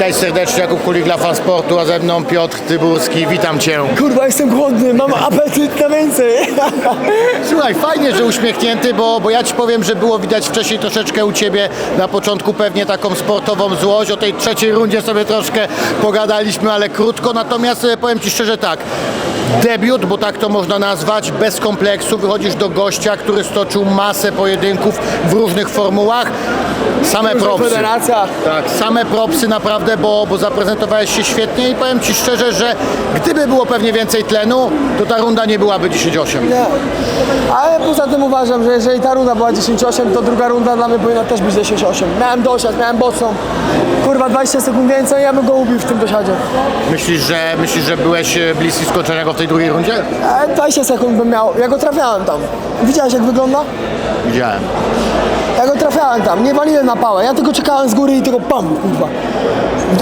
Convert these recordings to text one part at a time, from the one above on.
Witaj serdecznie, Jakub Kulik dla Fansportu, a ze mną Piotr Tyburski. Witam Cię. Kurwa, jestem głodny, mam apetyt na więcej. Słuchaj, fajnie, że uśmiechnięty, bo, bo ja Ci powiem, że było widać wcześniej troszeczkę u Ciebie na początku pewnie taką sportową złość. O tej trzeciej rundzie sobie troszkę pogadaliśmy, ale krótko. Natomiast e, powiem Ci szczerze tak, debiut, bo tak to można nazwać, bez kompleksu. Wychodzisz do gościa, który stoczył masę pojedynków w różnych formułach. Same propsy. Tak, same propsy naprawdę, bo, bo zaprezentowałeś się świetnie i powiem Ci szczerze, że gdyby było pewnie więcej tlenu, to ta runda nie byłaby 10-8. Nie. Ale poza tym uważam, że jeżeli ta runda była 10-8, to druga runda dla mnie powinna też być 10-8. Miałem dosiad, miałem boczną. Kurwa, 20 sekund więcej, ja bym go ubił w tym dosiadzie. Myślisz, że, myślisz, że byłeś e, bliski skończenia go w tej drugiej rundzie? E, 20 sekund bym miał, ja go trafiałem tam. Widziałeś jak wygląda? Widziałem. Ja go trafiałem tam, nie waliłem na pałę, ja tylko czekałem z góry i tylko pam, kurwa.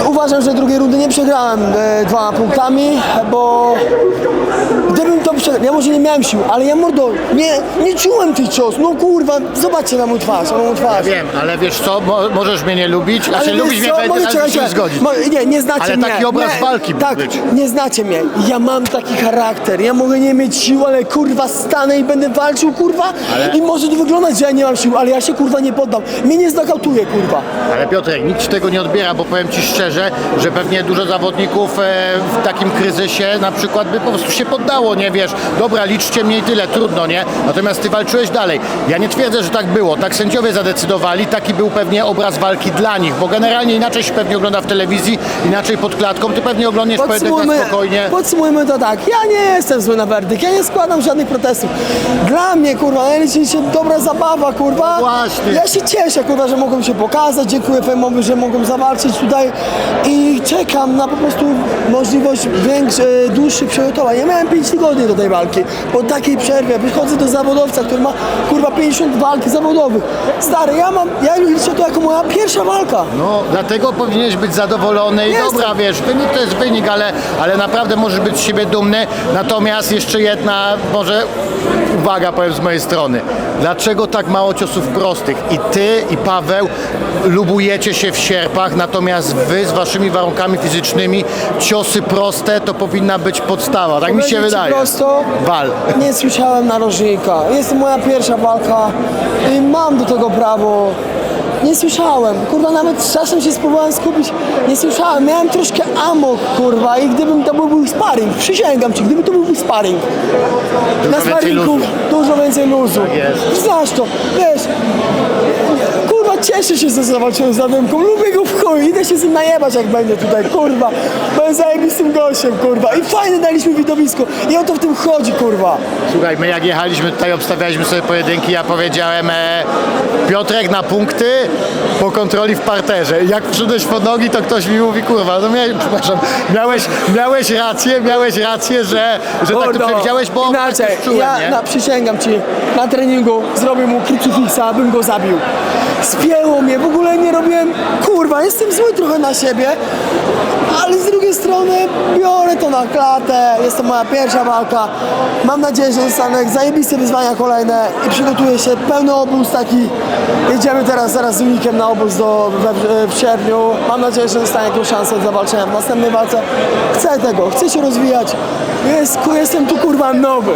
Uważam, że drugiej rundy nie przegrałem e, dwoma punktami, bo gdybym przegrał, ja może nie miałem sił, ale ja mordo, nie, nie czułem tych cios, no kurwa, zobaczcie na mój twarz, na moją twarz. Wiem, ale wiesz co, mo, możesz mnie nie lubić, się Ale lubisz mnie ale czekać, się nie zgodzić. mo- Nie, nie znacie Ale mnie. taki obraz nie, walki Tak, być. nie znacie mnie. Ja mam taki charakter. Ja mogę nie mieć sił, ale kurwa stanę i będę walczył, kurwa. Ale- I może to wyglądać, że ja nie mam sił, ale ja się kurwa nie poddam. Mnie nie znakautuje, kurwa. Ale Piotrek, nikt ci tego nie odbiera, bo powiem ci szczerze, że pewnie dużo zawodników e, w takim kryzysie na przykład by po prostu się poddało, nie wiesz, dobra, liczcie mnie i tyle, trudno, nie? Natomiast ty walczyłeś dalej. Ja nie twierdzę, że tak było, tak sędziowie zadecydowali, taki był pewnie obraz walki dla nich, bo generalnie inaczej się pewnie ogląda w telewizji, inaczej pod klatką, ty pewnie oglądasz pojedynek na spokojnie. podsumujmy to tak. Ja nie jestem zły na werdykt. Ja nie składam żadnych protestów. Dla mnie, kurwa, najlepiej się dobra zabawa, kurwa. No właśnie. Ja się cieszę, kurwa, że mogłem się pokazać. Dziękuję Femowi, że mogłem zawalczyć tutaj i czekam na po prostu możliwość większej, dłuższych przygotowań. Ja miałem 5 tygodni do tej walki. Po takiej przerwie wychodzę do zawodowca, który ma, kurwa, 50 walk zawodowych. Stary, ja mam, ja liczę to jako moja pierwsza walka. No, dlatego powinieneś być zadowolony i Jestem. dobra, wiesz, wynik to jest wynik, ale, ale naprawdę możesz być z siebie dumny. Natomiast jeszcze jedna, może uwaga powiem z mojej strony. Dlaczego tak mało ciosów prostych? I ty, i Paweł lubujecie się w sierpach, natomiast wy z waszymi warunkami fizycznymi ciosy proste to powinna być podstawa. Tak mi się ci wydaje. prosto, Wal. Nie słyszałem narożnika. Jest to moja pierwsza walka i mam do tego prawo. Nie słyszałem, kurwa, nawet czasem się spróbowałem skupić. Nie słyszałem, miałem troszkę amok, kurwa, i gdybym to był sparring, przysięgam ci, gdyby to był sparring. Na więcej sparingu luzu. dużo więcej luzu. jest. Znasz to, wiesz, cieszę się, że zobaczyłem z Ademką, lubię go w chuj, idę się z nim najebać, jak będzie tutaj, kurwa. Będę zajebistym gościem, kurwa, i fajne daliśmy widowisko, i o to w tym chodzi, kurwa. Słuchaj, my jak jechaliśmy tutaj, obstawialiśmy sobie pojedynki, ja powiedziałem e, Piotrek na punkty po kontroli w parterze. Jak przyszedłeś po nogi, to ktoś mi mówi, kurwa, no miałeś, przepraszam, miałeś, miałeś rację, miałeś rację, że, że tak to Mordo, przewidziałeś, bo Inaczej, tak czułem, ja nie? na, przysięgam ci, na treningu zrobię mu krucyfiksa, bym go zabił. Spięło mnie, w ogóle nie robiłem, kurwa, jestem zły trochę na siebie, ale z drugiej strony biorę na klatę, jest to moja pierwsza walka. Mam nadzieję, że zostanę zajebiste wyzwania kolejne i przygotuję się, pełny obóz taki. Jedziemy teraz zaraz z unikiem na obóz do, we, w sierpniu. Mam nadzieję, że dostanę jakąś szansę do zawalczenia w następnej walce. Chcę tego, chcę się rozwijać. Jest, jestem tu kurwa nowy.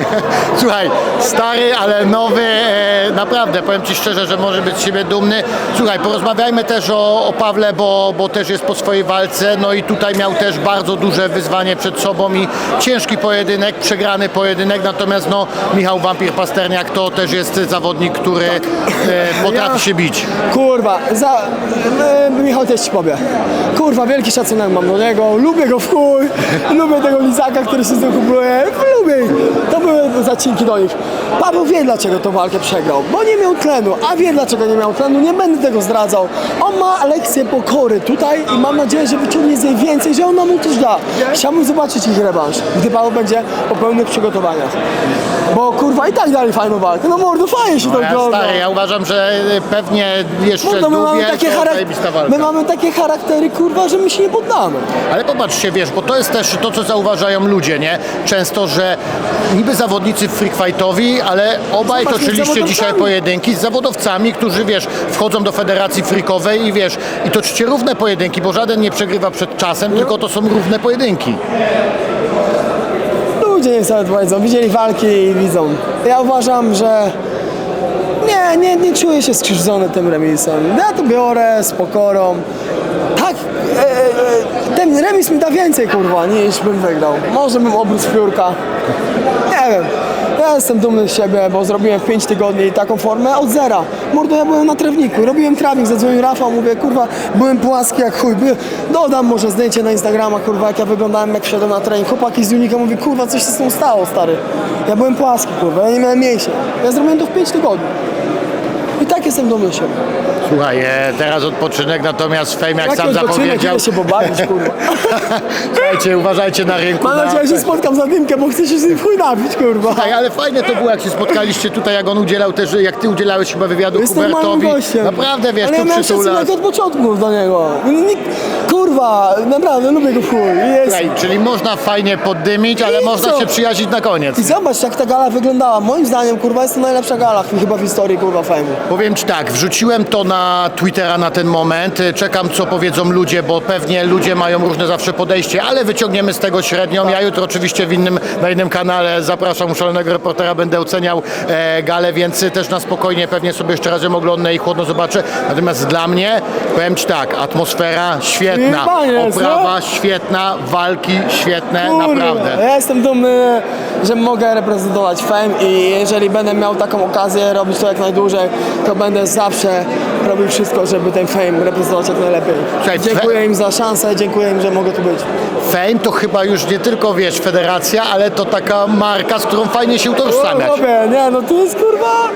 Słuchaj, stary, ale nowy, e, naprawdę, powiem Ci szczerze, że może być z siebie dumny. Słuchaj, porozmawiajmy też o, o Pawle, bo, bo też jest po swojej walce, no i tutaj miał też bardzo duże wyzwanie przed sobą i ciężki pojedynek, przegrany pojedynek, natomiast no Michał Wampir Pasterniak to też jest zawodnik, który e, potrafi Ja- się bić. Kurwa, za, e, Michał też ci powie. Kurwa, wielki szacunek mam do niego, lubię go w chuj, lubię tego Lizaka, który się z kupluje, lubię ich. To były zacinki do nich. Paweł wie, dlaczego tą walkę przegrał, bo nie miał tlenu, a wie, dlaczego nie miał tlenu, nie będę tego zdradzał. On ma lekcję pokory tutaj i mam nadzieję, że wyciągnie z niej więcej, że ona mu coś da. Chciałbym zobaczyć ich rewanż, gdy Paweł będzie po pełnych przygotowaniach. Bo kurwa i tak dali fajną walkę, no mordo, fajnie się to No ja, ogląda. stary, ja uważam, że pewnie jeszcze Mordo, my mamy, długie takie to charak- zajebista walka. my mamy takie charaktery, kurwa, że my się nie poddamy. Ale popatrzcie, wiesz, bo to jest też to, co zauważają ludzie, nie? Często, że niby zawodnicy freak fightowi, ale obaj Zobacz, toczyliście zawodowcami. dzisiaj pojedynki z zawodowcami, którzy, wiesz, wchodzą do federacji freakowej i wiesz, i toczycie równe pojedynki, bo żaden nie przegrywa przed czasem, tylko to są równe pojedynki. Ludzie niech sobie powiedzą, widzieli walki i widzą. Ja uważam, że nie, nie, nie czuję się skrzywdzony tym remisem. Ja to biorę z pokorą. Tak, e, e, ten remis mi da więcej kurwa niż bym wygrał. Może bym obrósł w piórka. Nie wiem. Ja jestem dumny z siebie, bo zrobiłem w 5 tygodni taką formę od zera. Mordo, ja byłem na trawniku, robiłem trawnik, zadzwonił Rafał, mówię, kurwa, byłem płaski jak chuj. Dodam może zdjęcie na Instagrama, kurwa, jak ja wyglądałem, jak wszedłem na trening. Chłopaki z Unika mówi, kurwa, coś się z tym stało, stary. Ja byłem płaski, kurwa, ja nie miałem mięśni. Ja zrobiłem to w 5 tygodni. I tak jestem dumny z siebie. Słuchaj, e, teraz odpoczynek, natomiast Fame jak Jaki sam odpoczynek, zapowiedział... idę się pobawić, kurwa. Słuchajcie, uważajcie na rynku. Mam na- nadzieję, że się spotkam za dymkę, bo chcę się z nim w chuj napić, kurwa. Tak, ale fajne to było, jak się spotkaliście tutaj, jak on udzielał też, jak ty udzielałeś chyba wywiadu Jest normalnym Hubertowi. gościem. Naprawdę, wiesz, Ale ja tu miałem przytulasz. szacunek od początku do niego. Nikt, kurwa, naprawdę, lubię go w chuj. Jest. Słuchaj, czyli można fajnie poddymić, ale I można co? się przyjaźnić na koniec. I zobacz, jak ta gala wyglądała. Moim zdaniem, kurwa, jest to najlepsza gala chyba w historii, kurwa, fejmu. Powiem Ci tak, wrzuciłem to na Twittera na ten moment. Czekam, co powiedzą ludzie, bo pewnie ludzie mają różne zawsze podejście, ale wyciągniemy z tego średnią. Ja jutro oczywiście w innym, na innym kanale zapraszam szalonego reportera, będę oceniał e, galę, więc też na spokojnie pewnie sobie jeszcze raz ją oglądnę i chłodno zobaczę. Natomiast dla mnie, powiem Ci tak, atmosfera świetna, jest, oprawa świetna, walki świetne, naprawdę. Ja jestem dumny, że mogę reprezentować Fame i jeżeli będę miał taką okazję robić to jak najdłużej, to będę zawsze robił wszystko, żeby ten Fame reprezentować jak najlepiej. Słuchaj, Dziękuję im za szansę, dziękuję im, że mogę tu być. Fame to chyba już nie tylko, wiesz, federacja, ale to taka marka, z którą fajnie się utożsamiać. Chłopie, nie, no to jest kurwa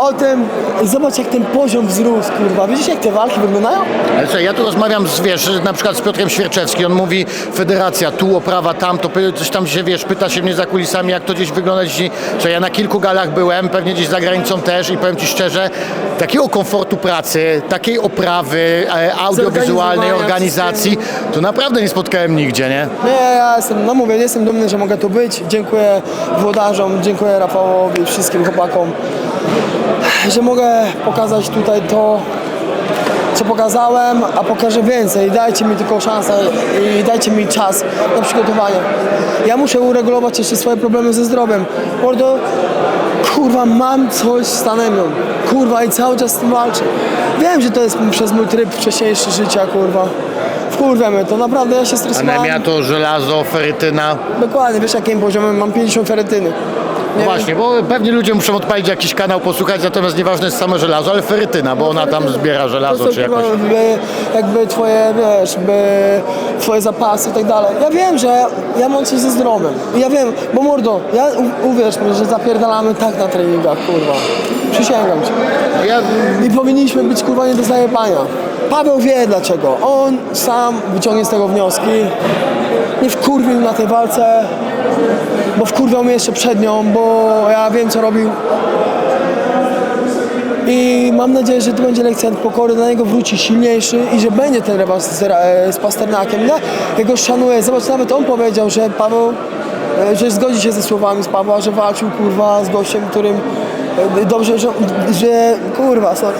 o tym, zobacz jak ten poziom wzrósł, kurwa. Widzisz jak te walki wyglądają? Ale słuchaj, ja tu rozmawiam z, wiesz, na przykład z Piotrem Świerczewskim, on mówi federacja, tu oprawa, tam, to py- coś tam się, wiesz, pyta się mnie za kulisami, jak to gdzieś wygląda dzisiaj. Że ja na kilku galach byłem, pewnie gdzieś za granicą też i powiem Ci szczerze, takiego komfortu pracy, takiej oprawy e, audiowizualnej, Zorganizowania organizacji, to naprawdę nie spotkałem nigdzie, nie? Nie, ja jestem, no mówię, jestem dumny, że mogę tu być. Dziękuję włodarzom, dziękuję Rafałowi, wszystkim chłopakom, że mogę pokazać tutaj to, co pokazałem, a pokażę więcej. Dajcie mi tylko szansę i dajcie mi czas na przygotowanie. Ja muszę uregulować jeszcze swoje problemy ze zdrowiem. Mordo, kurwa, mam coś z tanemią. Kurwa, i cały czas z tym walczę. Wiem, że to jest przez mój tryb wcześniejszy życia, kurwa. Wkurwia mnie to, naprawdę ja się stresowałem. Anemia to żelazo, ferytyna. Dokładnie, wiesz jakim poziomem mam 50 ferytyny. Nie Właśnie, bo pewnie ludzie muszą odpalić jakiś kanał, posłuchać, natomiast nieważne jest same żelazo, ale ferytyna, bo ona tam zbiera żelazo To czy jakoś. kurwa, Jakby, jakby twoje, wiesz, by, twoje zapasy i tak dalej. Ja wiem, że ja mam coś ze zdrowiem. I Ja wiem, bo mordo, ja u, uwierz mi, że zapierdalamy tak na treningach, kurwa. Przysięgam ci. Ja, I powinniśmy być kurwa nie do zajebania. Paweł wie dlaczego. On sam wyciągnie z tego wnioski. Nie wkurwił na tej walce, bo wkurwiał mnie jeszcze przed nią, bo ja wiem co robił. I mam nadzieję, że to będzie lekcja pokory, do niego wróci silniejszy i że będzie ten rewanż z, e, z Pasternakiem. Ja, ja go szanuję. Zobacz, nawet on powiedział, że Paweł, e, że zgodzi się ze słowami z Pawła, że walczył kurwa z gościem, którym dobrze, że, że kurwa, sorry,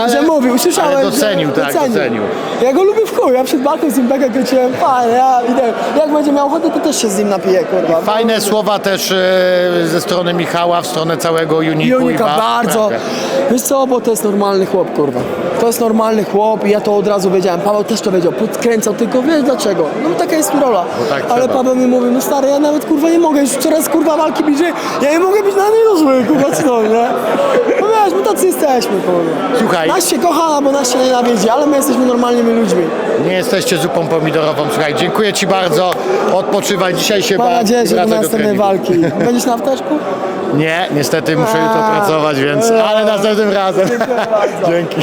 Ale- że mówił, usłyszałem. ale docenił, że, tak, docenił. Ja go lubię w chuj, ja przed walką z nim bekę kręciłem, fajnie, ja idę. Jak będzie miał ochotę, to też się z nim napiję, kurwa. Fajne słowa też e, ze strony Michała, w stronę całego Uniku. Was. bardzo. Wiesz co, bo to jest normalny chłop, kurwa. To jest normalny chłop i ja to od razu wiedziałem. Paweł też to wiedział, podkręcał, tylko wiesz dlaczego. No taka jest mi rola. tak Ale trzeba. Paweł mi mówi, no stary, ja nawet kurwa nie mogę, już coraz kurwa walki bliżej, ja nie mogę być na niej zły, kurwa, co, nie? No wiesz, my tacy jesteśmy, kurwa. Słuchaj. Nas się kocha, albo nas się nienawidzi, ale my jesteśmy normalnymi ludźmi. Nie jesteście zupą pomidorową. Słuchaj, dziękuję Ci bardzo. Odpoczywaj. Dzisiaj się Mam nadzieję, że do wracaj następnej treningu. walki. Będziesz na apteczku? Nie, niestety muszę jutro A, pracować, więc... no. Ale następnym razem. Dzięki.